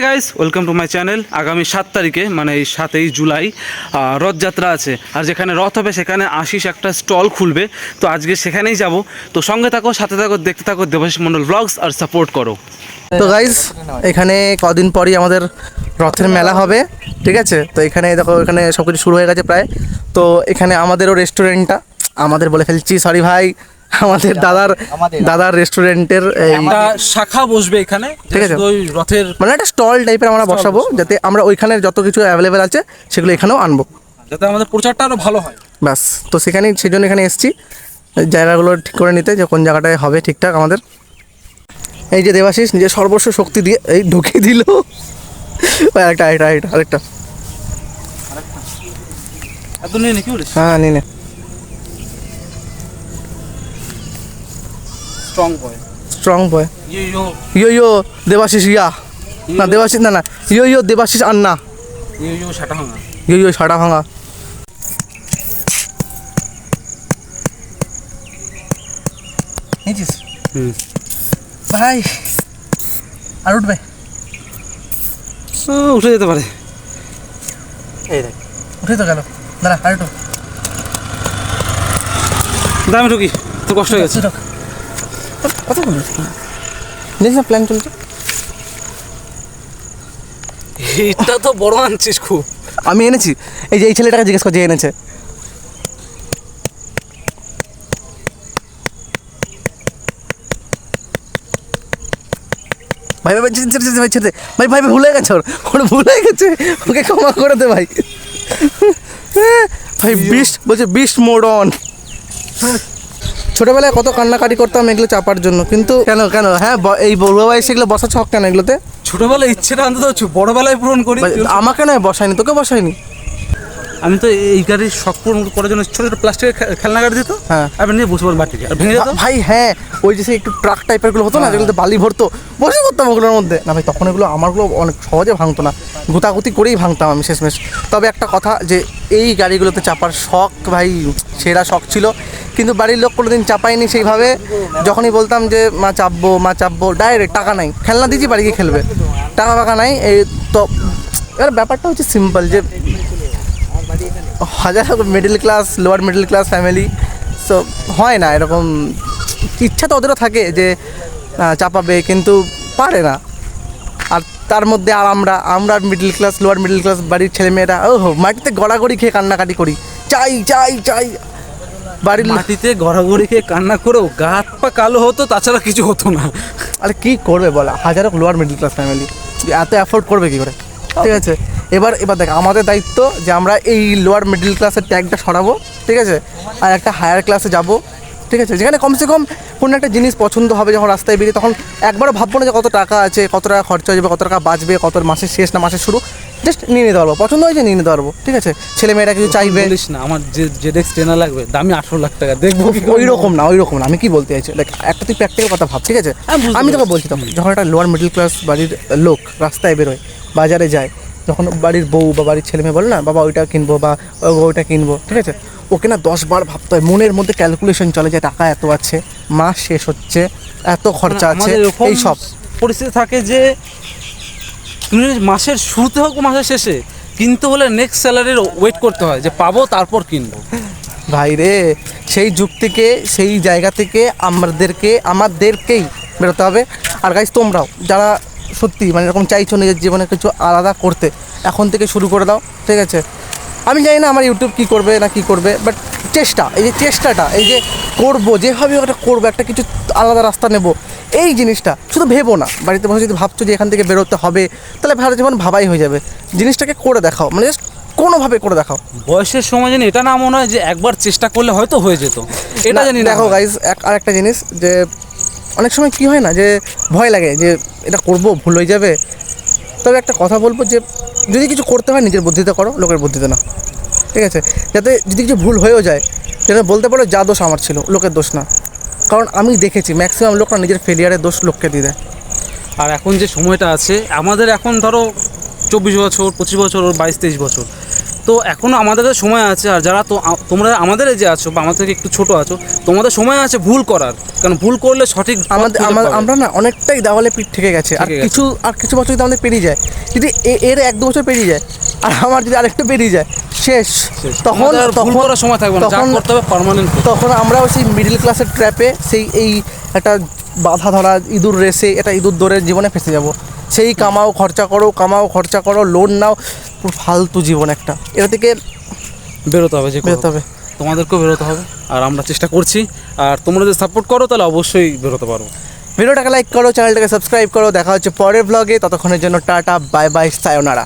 Hi guys welcome to my channel আগামী সাত তারিখে মানে এই সাতই জুলাই রথযাত্রা আছে। আর যেখানে রথ হবে, সেখানে আশিস একটা স্টল খুলবে। তো আজকে সেখানেই যাব। তো সঙ্গে থাকো, সাথে থাকো, দেখতে থাকো দেবাশিস মন্ডল ব্লগস আর সাপোর্ট করো। তো গাইজ এখানে কদিন পরই আমাদের রথের মেলা হবে, ঠিক আছে? তো এখানে দেখো, এখানে সব কিছু শুরু হয়ে গেছে প্রায়। তো এখানে আমাদেরও রেস্টুরেন্টটা আমাদের বলে ফেলছি সরি ভাই আমাদের দাদার দাদার রেস্টুরেন্টের একটা শাখা বসবে এখানে ঠিক আছে। ওই রথের মানে একটা স্টল টাইপের আমরা বসাবো যাতে আমরা ওইখানে যত কিছু অ্যাভেলেবেল আছে সেগুলো এখানেও আনব। যাতে আমাদের প্রচারটা আরও ভালো হয়। ব্যাস তো সেখানেই সেই জন্য এখানে এসেছি। জায়গাগুলো ঠিক করে নিতে যে কোন জায়গাটায় হবে ঠিকঠাক আমাদের। এই যে দেবাশিস নিজের সর্বস্ব শক্তি দিয়ে এই ঢুকিয়ে দিল। আরেকটা আরেকটা আরেকটা। আরেকটা এত নিয়ে নাকি বলিস? হ্যাঁ নিয়ে strong boy strong boy yo yo Debashis ইয়া না দেবাশিস না না. ইয়ো ইয়ো দেবাশিস আন্না ইয়ো ইয়ো সাটা ভাঙা ইয়ো ইয়ো সাটা ভাঙা নিয়েছিস ভাই আর উঠবে উঠে যেতে পারে এই দেখ উঠে তো গেল দাঁড়া আর একটু দামে ঢুকি তোর কষ্ট হয়ে গেছে কত দেখিস না প্ল্যান চলছে। এটা তো বড় আনছিস খুব। আমি এনেছি। এই যে এই ছেলেটাকে জিজ্ঞেস কর যে এনেছে। ভাই ভাই ভাই ছেড়ে ছেড়ে ভাই ছেড়ে ভাই ভাই ভাই, ভুলে গেছে ওর। ওর ভুলে গেছে। ওকে ক্ষমা করে দে ভাই। ভাই বিস্ট বলছে বিস্ট মোড অন ছোটবেলায় কত কান্নাকাটি করতাম এগুলো চাপার জন্য কিন্তু কেন কেন? হ্যাঁ এই বড় বয়সে এগুলো বসা ছক কেন এগুলোতে? ছোটবেলায় ইচ্ছেটা অন্তত বড়বেলায় পূরণ করি। আমাকে নয় বসায়নি তোকে বসায়নি। আমি তো এই গাড়ির শখ পূরণ করার জন্য ছোট ছোট প্লাস্টিকের খেলনা গাড়ি দিত। হ্যাঁ। আমি নিয়ে বসে আর ভেঙে ভাই হ্যাঁ ওই যে সেই একটু ট্রাক টাইপেরগুলো হতো না যেগুলোতে বালি ভরতো বসে করতাম ওগুলোর মধ্যে। না ভাই তখন এগুলো আমারগুলো অনেক সহজে ভাঙতো না। গুতাগুতি করেই ভাঙতাম আমি শেষমেশ। তবে একটা কথা যে এই গাড়িগুলোতে চাপার শখ ভাই সেরা শখ ছিল। কিন্তু বাড়ির লোক কোনোদিন চাপায়নি সেইভাবে। যখনই বলতাম যে মা চাপবো মা চাপবো ডাইরেক্ট টাকা নাই। খেলনা দিয়েছি বাড়ি গিয়ে খেলবে। টাকা ফাকা নাই। এই তো এবার ব্যাপারটা হচ্ছে সিম্পল যে হাজার middle class lower middle class family so হয় না এরকম ইচ্ছা তো ওদেরও থাকে যে চাপাবে কিন্তু পারে না। আর তার মধ্যে আর আমরা আমরা middle class lower middle class বাড়ির ছেলেমেয়েরা ও হো মাটিতে গড়াগড়ি খেয়ে কান্নাকাটি করি। চাই চাই চাই। বাড়ির মাটিতে গড়াগড়ি খেয়ে কান্না করেও গা হাত পা কালো হতো তাছাড়া কিছু হতো না। আরে কী করবে বলা হাজারো লোয়ার মিডল ক্লাস ফ্যামিলি এত অ্যাফোর্ড করবে কী করে? ঠিক আছে? এবার এবার দেখ আমাদের দায়িত্ব যে আমরা এই লোয়ার মিডল ক্লাসের ট্যাগটা সরাবো ঠিক আছে? আর একটা হায়ার ক্লাসে যাব। ঠিক আছে? যেখানে কমসে কম কোনো একটা জিনিস পছন্দ হবে যখন রাস্তায় বেরিয়ে তখন একবারও ভাববো না যে কত টাকা আছে কত টাকা খরচা হয়ে যাবে কত টাকা বাঁচবে কত মাসের শেষ না মাসের শুরু। জাস্ট নিয়ে নিতে পারব। পছন্দ হয়েছে নিয়ে নিতে পারব। ঠিক আছে? ছেলে মেয়েরা কিছু চাইবে। বলিস না আমার যে যে ডেক্স ট্রেনার লাগবে দামি আঠারো লাখ টাকা দেখব ওই রকম না ওই রকম না আমি কি বলতে চাইছি? দেখ একটা তুই প্র্যাকটিক্যাল কথা ভাব ঠিক আছে? হ্যাঁ, আমি তোকে বলছি তখন যখন একটা লোয়ার মিডল ক্লাস বাড়ির লোক রাস্তায় বেরোয় বাজারে যায় যখন বাড়ির বউ বা বাড়ির ছেলে মেয়ে বলে না বাবা ওইটা কিনবো বা ওইটা কিনবো। ঠিক আছে? ওকে না দশ বার ভাবতে হয়। মনের মধ্যে ক্যালকুলেশন চলে যে টাকা এত আছে মাস শেষ হচ্ছে এত খরচা আছে এই সব। পরিস্থিতি থাকে যে তুমি মাসের শুরুতে হোক মাসের শেষে কিনতে হলে নেক্সট স্যালারির ওয়েট করতে হয় যে পাবো তারপর কিনবো। ভাই রে সেই যুগ থেকে সেই জায়গা থেকে আমাদেরকে আমাদেরকেই বেরোতে হবে। আর গাইজ তোমরাও যারা সত্যি মানে এরকম চাইছো নিজের জীবনে কিছু আলাদা করতে এখন থেকে শুরু করে দাও ঠিক আছে? আমি জানি না আমার ইউটিউব কী করবে না কী করবে বাট চেষ্টা এই যে চেষ্টাটা এই যে করব যেভাবে ওটা করব একটা কিছু আলাদা রাস্তা নেব এই জিনিসটা শুধু ভেবো না। বাড়িতে বসে যদি ভাবছ যে এখান থেকে বেরোতে হবে তাহলে ভালো জীবন ভাবাই হয়ে যাবে। জিনিসটাকে করে দেখাও মানে জাস্ট কোনোভাবে করে দেখাও। বয়সের সময় জানি এটা না মনে হয় যে একবার চেষ্টা করলে হয়তো হয়ে যেত। এটা জানি দেখো। গাইজ আর একটা জিনিস যে অনেক সময় কি হয় না যে ভয় লাগে যে এটা করব ভুল হয়ে যাবে তবে একটা কথা বলব যে, যদি কিছু করতে হয়, নিজের বুদ্ধিতে করো, লোকের বুদ্ধিতে না। ঠিক আছে? যাতে যদি কিছু ভুল হয়েও যায় যেটা বলতে পারো যা দোষ আমার ছিল, লোকের দোষ না। কারণ আমি দেখেছি ম্যাক্সিমাম লোকরা নিজের ফেলিয়ারের দোষ লোককে দিয়ে দেয়। আর এখন যে সময়টা আছে, আমাদের এখন ধরো চব্বিশ বছর, পঁচিশ বছর, বাইশ, তেইশ বছর। তো এখনও আমাদের সময় আছে আর যারা তো তোমরা আমাদের যে আছো বা আমাদের থেকে একটু ছোট আছো তোমাদের সময় আছে ভুল করার। কারণ ভুল করলে সঠিক আমাদের আমরা না অনেকটাই দেওয়ালে পিঠ থেকে গেছে আর কিছু আর কিছু বছর যদি আমাদের পেরিয়ে যায়। যদি এর এক দু বছর পেরিয়ে যায় আর আমার যদি আরেকটু পেরিয়ে যায় শেষ। তখন তখন করার সময় থাকবে না তখন করতে হবে পার্মানেন্ট তখন আমরাও সেই মিডিল ক্লাসের ট্র্যাপে সেই এই একটা বাধা ধরা ইঁদুর রেসে এটা ইঁদুর দৌড়ের জীবনে ফেসে যাব। সেই কামাও খরচা করো কামাও খরচা করো লোন নাও ফালতু জীবন একটা। এটা থেকে বেরোতে হবে যে। বেরোতে হবে। তোমাদেরকেও বেরোতে হবে আর আমরা চেষ্টা করছি। আর তোমরা যদি সাপোর্ট করো তাহলে অবশ্যই বেরোতে পারব ভিডিওটাকে লাইক করো চ্যানেলটাকে সাবস্ক্রাইব করো। দেখা হচ্ছে পরের ব্লগে ততক্ষণের জন্য টাটা বাই বাই সায়োনারা